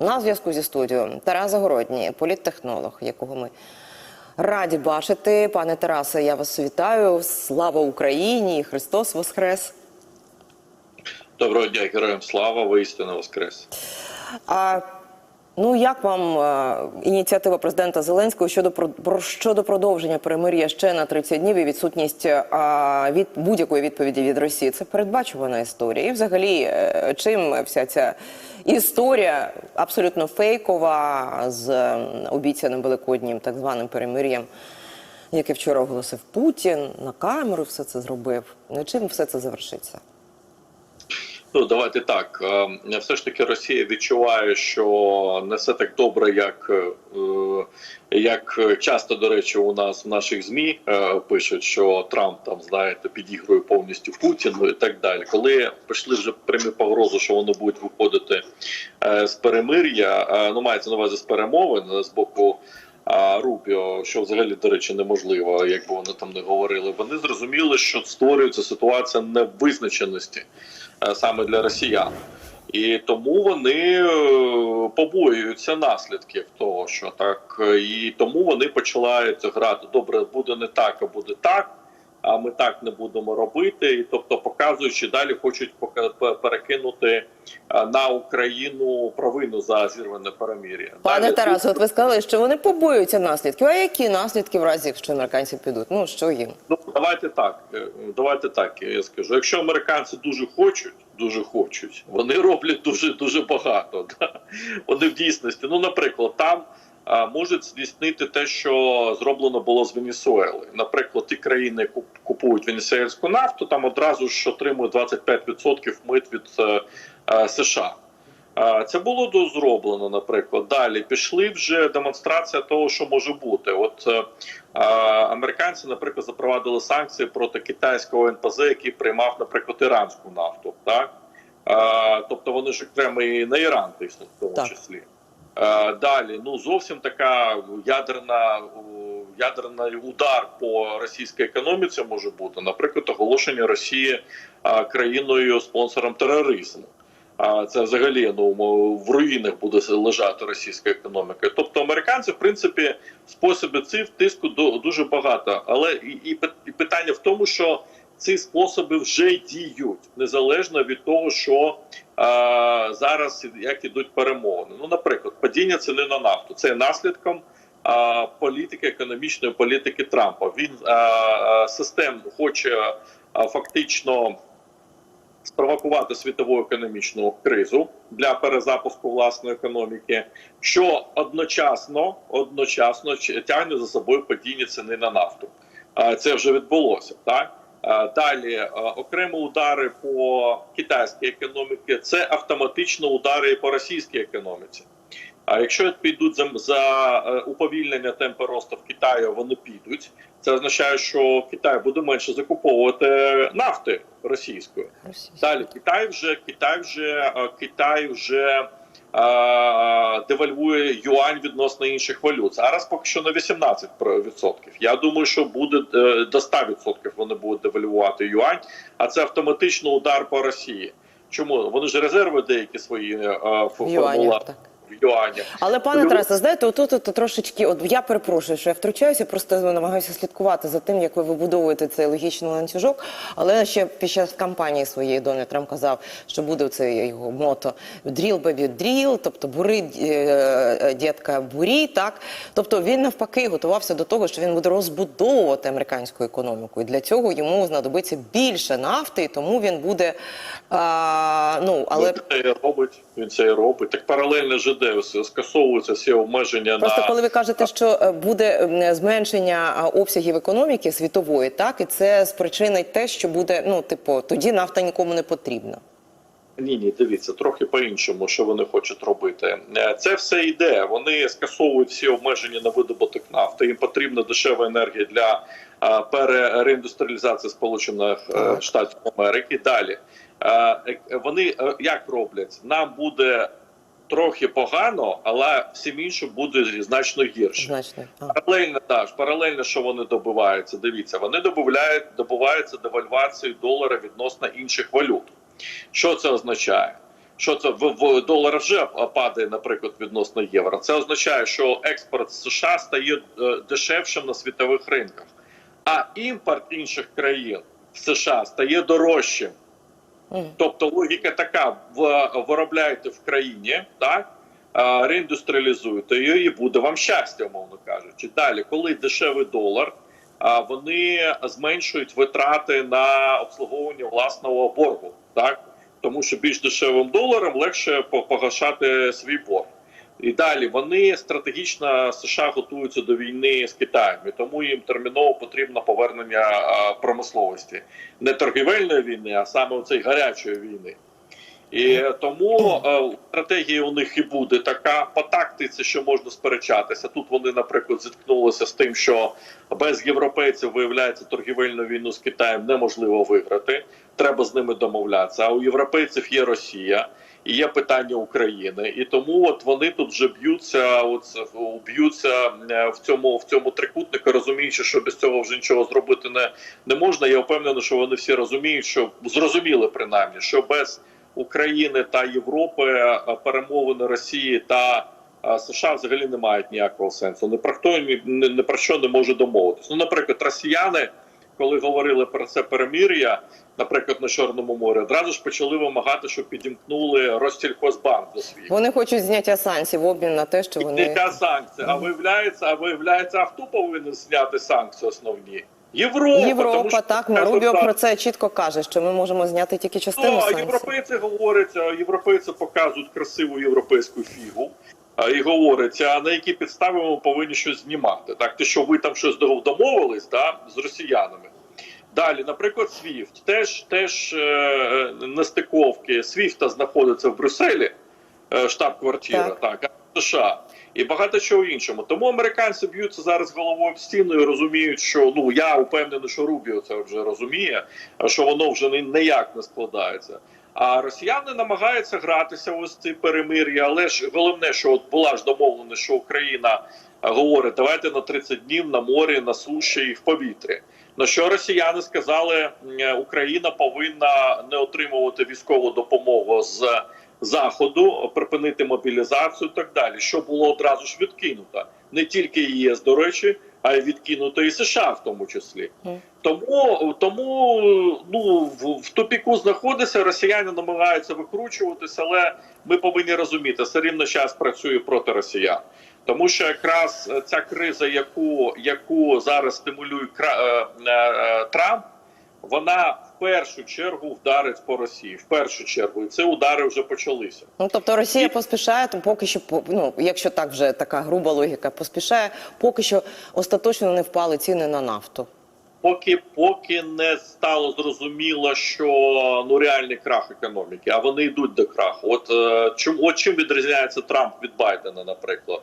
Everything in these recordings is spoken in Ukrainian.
На зв'язку зі студією Тарас Загородній, політтехнолог, якого ми раді бачити. Пане Тарасе, я вас вітаю. Слава Україні! Христос Воскрес! Доброго дня, героям слава, воістину воскрес. А ну як вам е, ініціатива президента Зеленського щодо про, щодо продовження перемир'я ще на 30 днів і відсутність е, від будь-якої відповіді від Росії? Це передбачувана історія. І взагалі, е, чим вся ця історія абсолютно фейкова з е, обіцяним великоднім так званим перемир'ям, яке вчора оголосив Путін на камеру, все це зробив. Чим все це завершиться? Ну давайте так. е, Все ж таки, Росія відчуває, що не все так добре, як е, як часто до речі, у нас в наших змі е, пишуть, що Трамп там знаєте підігрує повністю Путіну і так далі. Коли прийшли вже прямі погрози, що вони будуть виходити е, з перемир'я, е, ну мається на увазі з перемовин з боку. А Рубіо, що взагалі до речі неможливо, якби вони там не говорили. Вони зрозуміли, що створюється ситуація невизначеності е, саме для росіян, і тому вони е, побоюються наслідків того, що так, е, і тому вони починають грати. Добре, буде не так, а буде так. А ми так не будемо робити, і тобто показуючи далі, хочуть перекинути е, на Україну провину за зірване перемір'я. Пане Далі Тарас, тут- от ви сказали, що вони побоюються наслідків. А які наслідки в разі, якщо американці підуть? Ну що їм? Ну давайте так. е, Давайте так. Я скажу. Якщо американці дуже хочуть, дуже хочуть, вони роблять дуже дуже багато. Да? Вони в дійсності. Ну, наприклад, там можуть здійснити те, що зроблено було з Венесуели. Наприклад, ті країни куп- купують венесуельську нафту, там одразу ж отримують 25% мит від е, е, США. Це було до- зроблено, наприклад. Далі пішли вже демонстрація того, що може бути. От е, американці, наприклад, запровадили санкції проти китайського НПЗ, який приймав, наприклад, іранську нафту. Так? А, тобто вони ж окремо і на Іран тиснуть в тому Так. числі. А, далі, ну зовсім така ядерна, ядерний удар по російській економіці може бути, наприклад, оголошення Росії країною спонсором тероризму. А це взагалі ну в руїнах буде лежати російська економіка. Тобто американці, в принципі, способи цих тиску дуже багато. Але і і питання в тому, що ці способи вже діють незалежно від того, що а, зараз як ідуть перемовини. Ну, наприклад, падіння ціни на нафту це наслідком. Політики економічної політики Трампа він а, систем хоче фактично спровокувати світову економічну кризу для перезапуску власної економіки, що одночасно одночасно тягне за собою падіння ціни на нафту. Це вже відбулося так. А, Далі окремо удари по китайській економіці це автоматично удари по російській економіці. А якщо підуть за, за е, уповільнення темпу росту в Китаї, вони підуть. Це означає, що Китай буде менше закуповувати нафти російської. Далі Китай вже Китай вже е, Китай вже е, девальвує юань відносно інших валют. Зараз поки що на 18%. Я думаю, що буде е, до 100% вони будуть девальвувати юань, а це автоматично удар по Росії. Чому вони ж резерви деякі свої е, юані. Але пане Плюс- Тарасе, знаєте, отут от, трошечки, от я перепрошую, що я втручаюся, просто намагаюся слідкувати за тим, як ви вибудовуєте цей логічний ланцюжок. Але ще під час кампанії своєї Дональд Трамп казав, що буде це його мото «Drill, baby, drill», тобто бури е, е, дітка бурі. Так, тобто він навпаки готувався до того, що він буде розбудовувати американську економіку, і для цього йому знадобиться більше нафти, і тому він буде а, ну але. І робить. Він це і робить. Так паралельно ЖД скасовуються всі обмеження Просто на коли ви кажете, що е, буде зменшення обсягів економіки світової, так і це спричинить те, що буде ну, типу, тоді нафта нікому не потрібна. Ні, ні, дивіться, трохи по-іншому, що вони хочуть робити. Е, Це все йде. Вони скасовують всі обмеження на видобуток нафти. Їм потрібна дешева енергія для перереіндустріалізації Сполучених е, Штатів Америки. Далі вони е, як роблять? Нам буде трохи погано, але всім іншим буде значно гірше. Значно. Паралельно так, паралельно, що вони добиваються. Дивіться, вони добавляють, добуваються девальвацією долара відносно інших валют. Що це означає? Що це в, в долар вже падає, наприклад, відносно євро. Це означає, що експорт з США стає е, дешевшим на світових ринках, а імпорт інших країн в США стає дорожчим. Тобто логіка така: в виробляєте в країні, так а, реіндустріалізуєте її, і буде вам щастя, умовно кажучи. Далі, коли дешевий долар, а, вони зменшують витрати на обслуговування власного боргу, так тому що більш дешевим доларом легше погашати свій борг. І далі вони стратегічно США готуються до війни з Китаєм, і тому їм терміново потрібно повернення промисловості, не торгівельної війни, а саме цієї гарячої війни. І тому е, стратегія у них і буде така по тактиці, що можна сперечатися. Тут вони, наприклад, зіткнулися з тим, що без європейців виявляється торгівельну війну з Китаєм неможливо виграти. Треба з ними домовлятися. А у європейців є Росія і є питання України, і тому от вони тут вже б'ються, от б'ються е, в цьому в цьому трикутнику, розуміючи, що без цього вже нічого зробити не, не можна. Я впевнений, що вони всі розуміють, що зрозуміли принаймні, що без України та Європи е, перемовини Росії та е, США взагалі не мають ніякого сенсу. Ні про хто ні, ні про що не може домовитися. Ну, наприклад, росіяни, коли говорили про це перемир'я, наприклад, на Чорному морі, одразу ж почали вимагати, щоб підімкнули Россельхозбанк до свій. Вони хочуть зняття санкцій в обмін на те, що вони Яка санкція? А виявляється, а виявляється, а хто повинен зняти санкції основні? Європа, Європа, тому що так це Рубіо про це чітко каже, що ми можемо зняти тільки частину Ну, а європейці говорять, європейці показують красиву європейську фігу. І говорять, а на які підстави ми повинні щось знімати? Так, те, що ви там щось домовились да, з росіянами. Далі, наприклад, SWIFT. Теж теж е, нестиковки. SWIFT знаходиться в Брюсселі, е, штаб-квартира, Так. так, а США. І багато чого іншому. Тому американці б'ються зараз головою в стіну і розуміють, що ну я упевнений, що Рубіо це вже розуміє, що воно вже ні- ніяк не складається. А росіяни намагаються гратися ось ці перемир'я, але ж головне, що от була ж домовленість, що Україна е, говорить, давайте на 30 днів на морі, на суші і в повітрі. На що росіяни сказали, е, Україна повинна не отримувати військову допомогу з заходу, припинити мобілізацію і так далі. Що було одразу ж відкинуто не тільки ЄС, до речі, а й відкинуто і США в тому числі. Тому тому ну в, в тупіку знаходиться. Росіяни намагаються викручуватися, але ми повинні розуміти, все рівно час працює проти росіян. Тому що якраз е, ця криза, яку яку зараз стимулює е, е, Трамп, вона в першу чергу вдарить по Росії. В першу чергу, і це удари вже почалися. Ну тобто Росія І- поспішає, то поки що ну, якщо так вже така груба логіка, поспішає, поки що остаточно не впали ціни на нафту. Поки поки не стало зрозуміло, що ну реальний крах економіки, а вони йдуть до краху. От е, чим от чим відрізняється Трамп від Байдена, наприклад.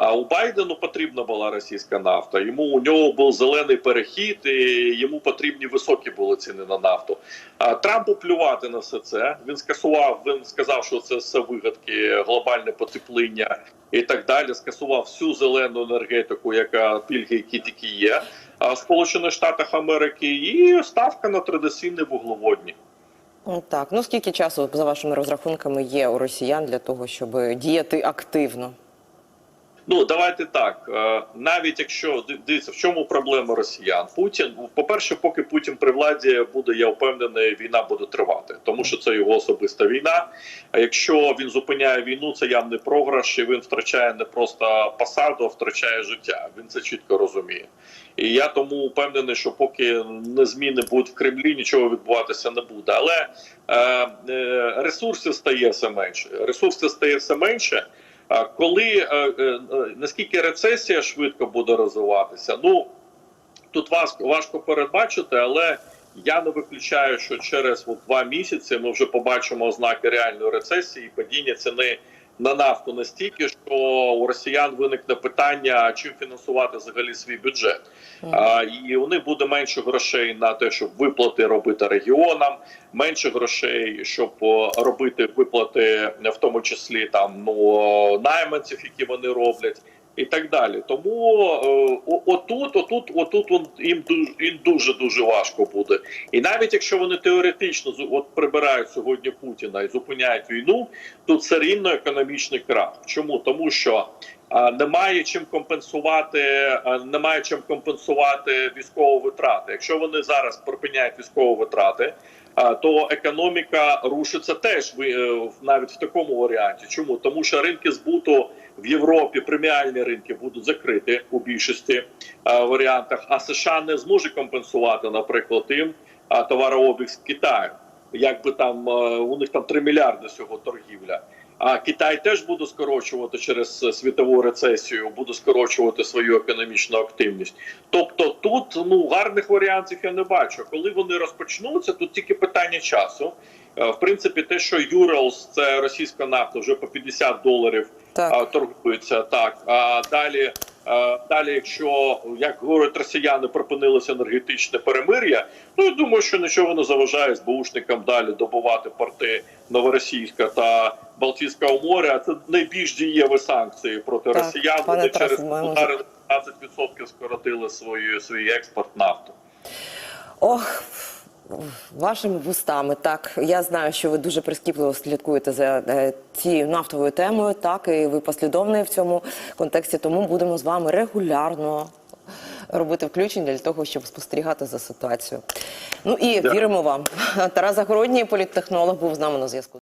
А у Байдену потрібна була російська нафта. Йому у нього був зелений перехід, і йому потрібні високі були ціни на нафту. А Трампу плювати на все це. Він скасував. Він сказав, що це все вигадки, глобальне потепління і так далі. Скасував всю зелену енергетику, яка пільги, які тільки є. Сполучених Штатах Америки і ставка на традиційні вуглеводні. Ну, Так, ну скільки часу за вашими розрахунками є у росіян для того, щоб діяти активно? Ну давайте так. е, Навіть якщо дивіться, в чому проблема росіян? Путін, по-перше, поки Путін при владі буде, я впевнений, війна буде тривати, тому що це його особиста війна. А якщо він зупиняє війну, це явний програш, і він втрачає не просто посаду, а втрачає життя. Він це чітко розуміє. І я тому впевнений, що поки не зміни будуть в Кремлі, нічого відбуватися не буде. Але е, е, ресурсів стає все менше. Ресурсів стає все менше. Коли е, е, е, наскільки рецесія швидко буде розвиватися, ну тут важко важко передбачити, але я не виключаю, що через от, два місяці ми вже побачимо ознаки реальної рецесії і падіння ціни на нафту настільки, що у росіян виникне питання, чим фінансувати взагалі свій бюджет. А, і у них буде менше грошей на те, щоб виплати робити регіонам, менше грошей, щоб робити виплати, в тому числі там ну найманців, які вони роблять. І так далі. Тому е, отут, отут, отут їм їм дуже дуже важко буде. І навіть якщо вони теоретично от прибирають сьогодні Путіна і зупиняють війну, тут все рівно економічний крах. Чому? Тому що немає чим компенсувати, немає чим компенсувати військові витрати. Якщо вони зараз припиняють військові витрати, то економіка рушиться теж е, навіть в такому варіанті. Чому? Тому що ринки збуту в Європі, преміальні ринки будуть закриті у більшості варіантах, а США не зможе компенсувати, наприклад, тим товарообіг з Китаю. Якби там е, у них там 3 мільярди всього торгівля. А Китай теж буде скорочувати через е, світову рецесію, буде скорочувати свою економічну активність. Тобто тут ну гарних варіантів я не бачу. Коли вони розпочнуться, тут тільки питання часу. Е, В принципі, те, що Юралс, це російська нафта, вже по 50 доларів Так. торгується. Так а далі, далі, якщо як говорять росіяни, припинилося енергетичне перемир'я, ну я думаю, що нічого не заважає СБУшникам далі добувати порти Новоросійська та Балтійського моря. Це найбільш дієві санкції проти Так, росіян. Вони через удари 15% скоротили свою свій експорт нафту. Ох, вашими вустами, так я знаю, що ви дуже прискіпливо слідкуєте за е, цією нафтовою темою. Так і ви послідовний в цьому контексті. Тому будемо з вами регулярно робити включення для того, щоб спостерігати за ситуацією. Ну і Дякую. віримо вам. Тарас Загородній, політтехнолог, був з нами на зв'язку.